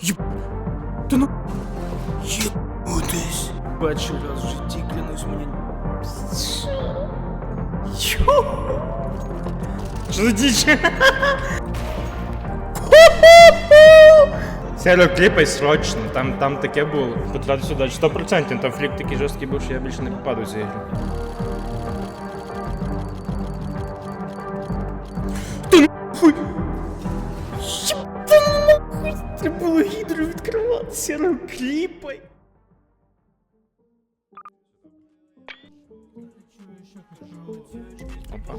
Єб... Та ну... Єбутись. Перший раз в житті клянусь мені. Йо! Що за діч? Серег, кліпай срочно, там, там таке було. Потратив сюди 100%, там фліп такий жорсткий був, що я більше не попаду в цю ігру. відкривати, Серег, кліпай! Опа.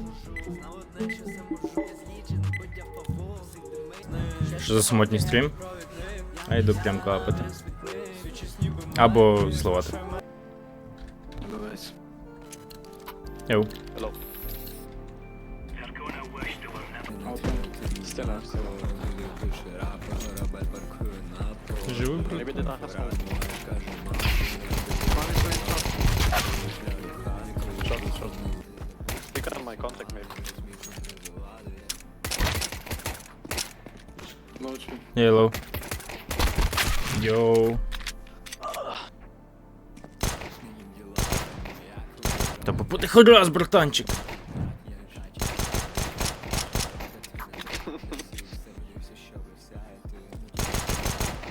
Що за самотній стрім? А йду прям капати. Або словати. Йоу. Hello. Maybe брат? they don't have smoke. Shot, shot. You can have my contact maybe. Йеллоу. Йоу. Та попути хоч раз, братанчик.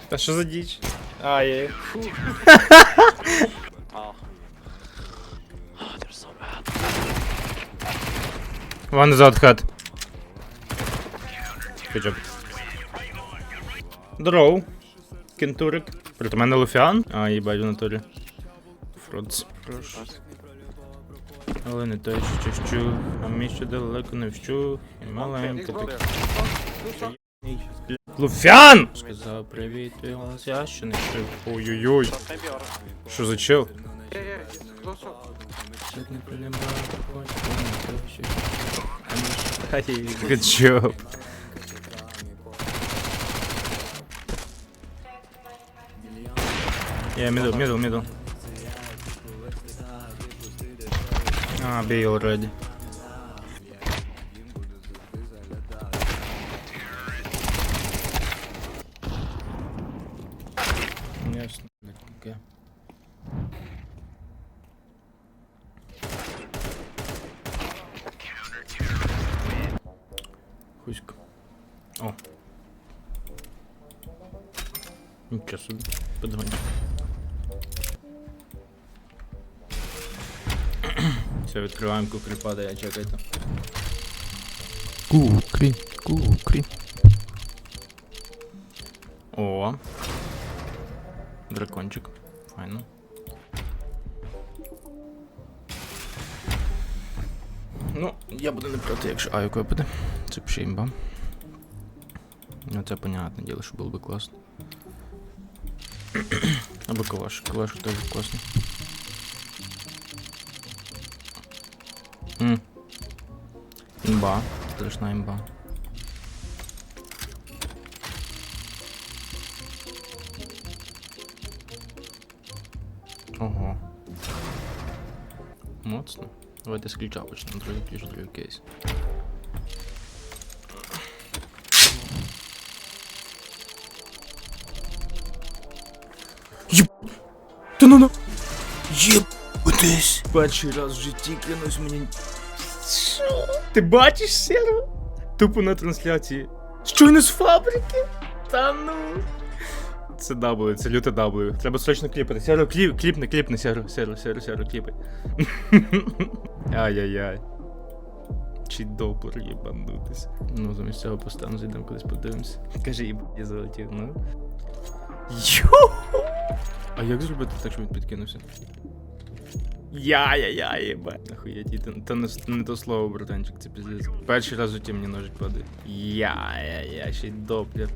Та що за діч? А, є. Bad. One is out. Здороу. Кентурик. Проти мене Луфіан. А, їбать в натурі. Фродс. Але не той, що щу, а мій ще далеко не вщу. І маленька так. Луфіан! Сказав привіт, твій голос я ще не чув. Ой-ой-ой. Shot maybe or... Що за чел? Good job. Yeah, middle, middle, middle. Ah, B already. Ясно. Окей. Хуська. О. Нічого собі. Подгончик. Все, відкриваємо кукрі падає, чекайте. Кукрі, кукрі. О. Дракончик. Файно. Ну, я буду не проти, якщо Айок випаде. Це імба. Ну це понятне діло, що було би класно. Або калаш. Калаш теж класно. Імба. Страшна імба. Ого. Моцно. Давайте з ключа почнемо. Другий ключ, другий кейс. Єб... Та ну на... Єбутись. Перший раз в житті клянусь мені... Що? Ти бачиш, Сера? Тупо на трансляції. Щойно з фабрики? Та ну... Це W, це люте W. Треба срочно кліпати. Сяро, кліп, кліпни, кліпни, сяро, сяро, сяро, сяро, кліпай. Ай-яй-яй. Чи добре їбанутись. Ну, замість цього постану зайдемо кудись подивимось. Каже, їб, я залетів, ну. Йо! А як зробити так, щоб він підкинувся? Я-я-я, єба. Охуєть, це, не, не то слово, братанчик, це піздець. Перший раз у житті мені ножик падає. Я-я-я, ще й добре.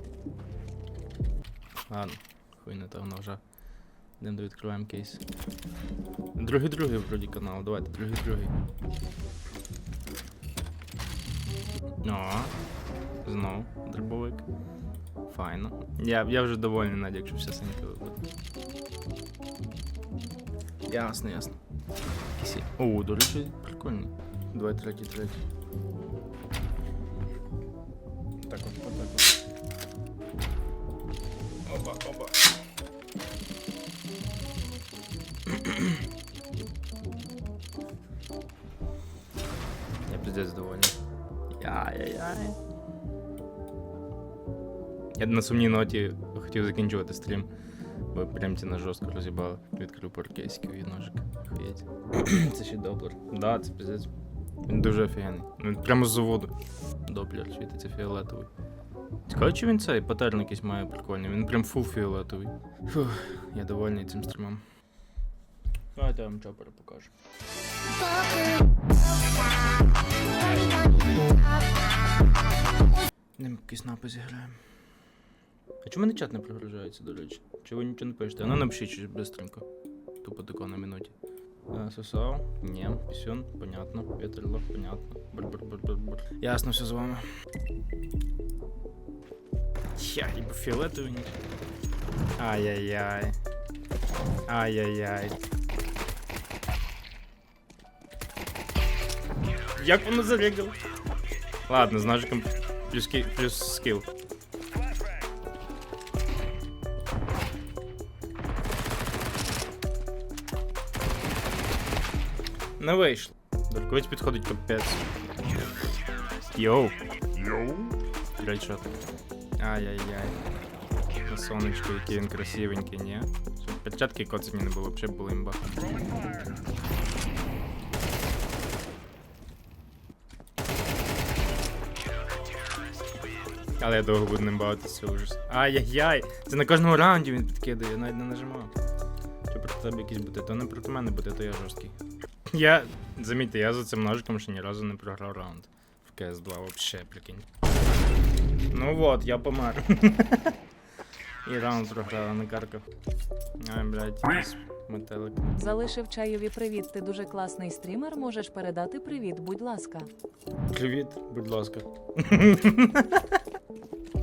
Ладно, хуй на того ножа. Йдемо відкриваємо кейс. Другий другий вроді канал, давайте, другий другий. О, знов дробовик. Файно. Я, я вже довольний, Надя, якщо все синьке вибуде. Ясно, ясно. Кисі. О, до речі, прикольно. Давай третій, третій. Пиздец довольний. Яй-яй-яй. Я на сумній ноті хотів закінчувати стрім, бо прям ті на жорстко розібали. Відкрив паркейський і ножик. Охуєть. це ще доплер. Да, це пиздець. Він дуже офігенний. Він прямо з заводу. Доплер світиться фіолетовий. Цікаво, чи він цей патерн якийсь має прикольний. Він прям фул фіолетовий. Фух, я довольний цим стрімом. Давайте я вам чопера покажу. Ним якийсь напис зіграємо. А чому мене чат не прогружається, до речі? Чи ви нічого не пишете? Ну напишіть щось быстренько. Тупо тако на минуті. А, Сосав? Ні. Пісюн? Понятно. Вітерло? Понятно. Бур-бур-бур-бур-бур. Ясно все з вами. Я ніби фіолетовий. Ай-яй-яй. Ай-яй-яй. Як воно зарегало? Ладно, з ножиком плюс, ки- плюс скіл. Не вийшло. Дорковець підходить капець. Йоу. Йоу. Грейшот. Ай-яй-яй. На сонечко, який він красивенький, ні? Перчатки коцані не було, б ще було імба. Але я довго буду ним бавитися, ужас. Ай-яй-яй! Це на кожному раунді він підкидає, я навіть не нажимав. Чи проти тебе якісь бути? То не проти мене буде, то я жорсткий. Я, замітьте, я за цим ножиком ще ні разу не програв раунд. В CS2 вообще, прикинь. Ну вот, я помер. І раунд програв на карках. Ай, блядь, якийсь метелик. Залишив чайові привіт. Ти дуже класний стрімер. Можеш передати привіт, будь ласка. Привіт, будь ласка.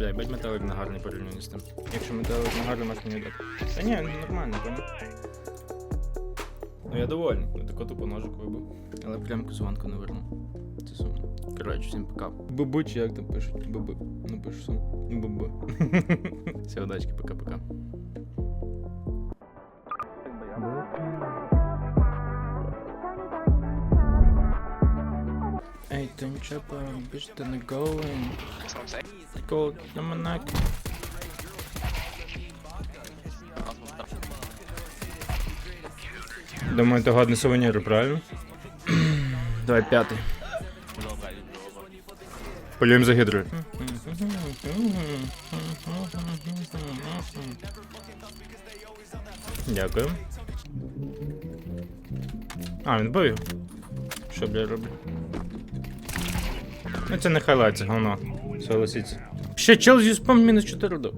Бля, бать метелик на гарний порівняння з тим. Якщо метелик на гарний, можеш мені дати. Та ні, ну нормально, понял. Ну я довольний, ну тако тупо ножик вибив. Але прям звонку не вернув. Це сумно. Коротше, всім пока. Бубу чи як там пишуть? Бубу. Ну пишу сум. Бубу. Все, удачки, пока-пока. Ей, тончапа, більш ти не going. Такого на манак. Думаю, это годный сувенир, правильно? Давай пятый. Полюємо за гідрою. Дякую. А, він бив. Що б я роблю? Ну це не хайлайт, це говно. Согласіться. Ще чел зі спам мінус 4 до.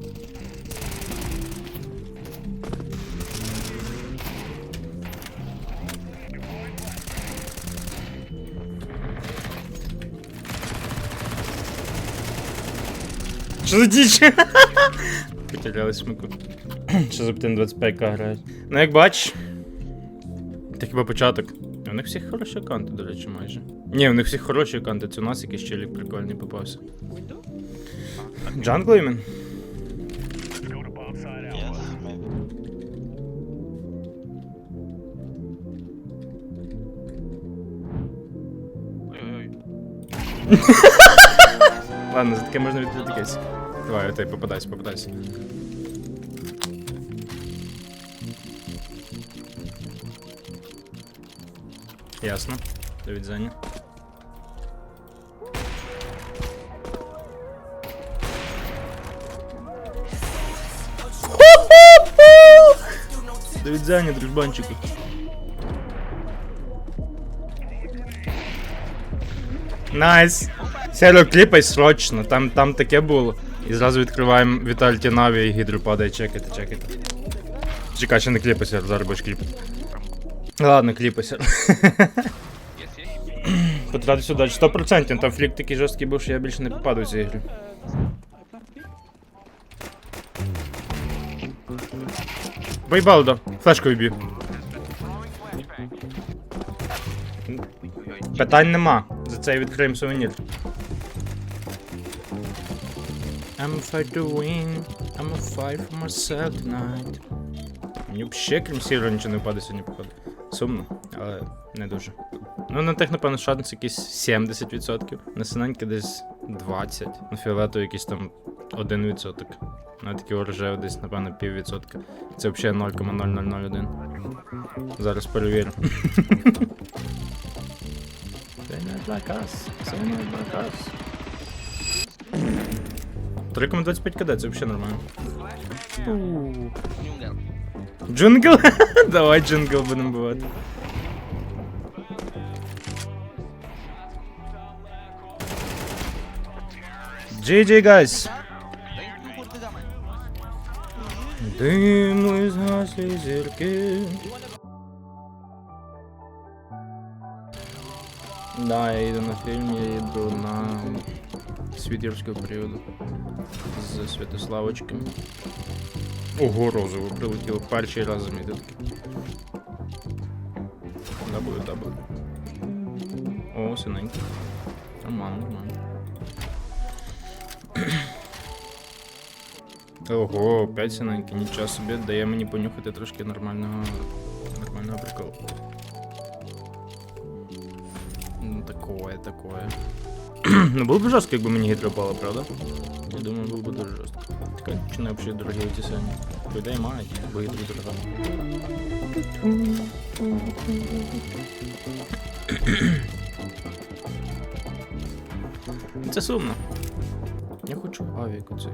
Що за діч? Потеряли смику. Що за птин 25к грають. Ну як бачиш. Це хіба початок. У них всіх хороші аккаунти, до речі, майже. Ні, у них всіх хороші аккаунти, це у нас якийсь челік прикольний попався. Джангл імен? Yes, maybe. Ой-ой-ой. Ладно, за таке можна відкрити кейс. Давай, отай, попадайся, попадайся. Ясно. До відзання. Відзання, дружбанчику. Найс. Серо кліпай срочно, там, там таке було. І зразу відкриваємо Вітальті Наві і гідру падає, чекайте, чекайте. Чекай, ще не кліпайся, зараз будеш кліпати. Ладно, кліпайся. Потратив сюди 100%, там флік такий жорсткий був, що я більше не попаду в ці ігри. Вейбалдо, флешкою б'ю. Питань нема. За це відкриємо сувенір. I'm fight. I'm a fight for myself tonight. Мені взагалі крім сірого нічого не впаде сьогодні, походу. Сумно, але не дуже. Ну, на тих, напевно, шанс якийсь 70%. На синеньки десь 20%. На фіолетові якийсь там 1%. На такі рожеві десь, напевно, піввідсотка. Це взагалі 0,0001. Зараз перевірю. Say not like us. Say not like us. 3,25 кд, це взагалі нормально. Джунгл? Давай джунгл будемо бувати. GG, guys! Диму згаслі зірки. Да, я їду на фільм, я їду на світ юрського періоду з Святославочками. Ого, розово прилетіло перший раз замітив таке. Дабл, дабл. О, синенький. Нормально, нормально. Ого, 5 синенький, нічого собі, дає мені понюхати трошки нормального. нормального приколу. Ну, такое, такое. ну, було б жорстко, якби мені гідро пало, правда? Я думаю, було б дуже жорстко. Така чи не взагалі дорогі самі. По ідеї мають, бо гідро дорога. Це сумно. Я хочу авік оцей.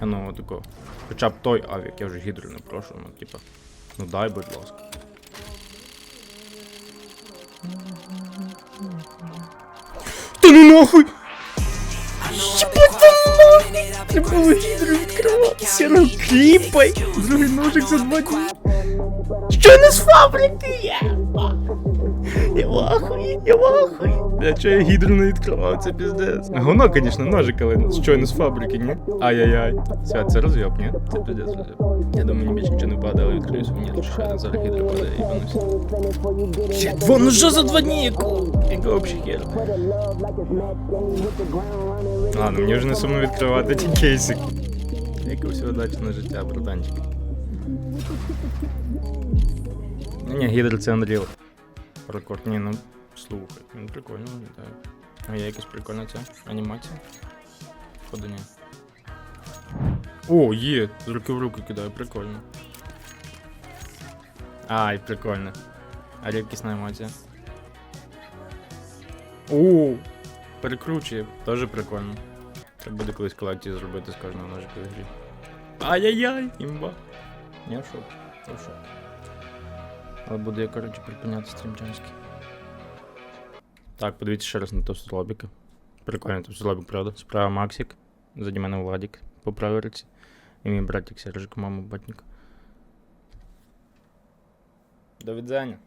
Ну тако. Хоча б той авік, я вже гідру не прошу, ну типа. Ну дай, будь ласка. Та ну нахуй! Треба було гідру відкривати. Сіро кліпай! Другий ножик за два дні. Що не з фабрики? Я Я вахую, я вахую. Я чого я гідру не відкривав, це піздець. Говно, звісно, ножик, але щойно з фабрики, ні? Ай-яй-яй. Свят, це розйоб, ні? Це піздець розйоб. Я думаю, мені більше нічого не падає, але відкрию сувенір, що ще зараз гідра падає і виносить. Ще два ножа за два дні, яку? Яка взагалі хер? Ладно, мені вже не сумно відкривати ті кейсики. Яке всього удачного життя, братанчик. Ні, ні, гідр це Unreal. Рекорд, ні, ну слухай, він прикольно виглядає. А є якась прикольна ця анімація? Походу ні. О, є! З руки в руки кидаю, прикольно. Ай, прикольно. А рідкісна анімація. О, перекручує, теж прикольно. Треба буде колись колекцію зробити з кожного ножика в грі. Ай-яй-яй, імба. Я в шоку, я в шоку. Але буду я, коротше, припиняти стрімчанський. Так, подивіться ще раз на товстолобіка. Прикольний товстолобік, правда? Справа Максик. Заді мене Владік по правій руці. І мій братик Сержик, мама батник. До відзання.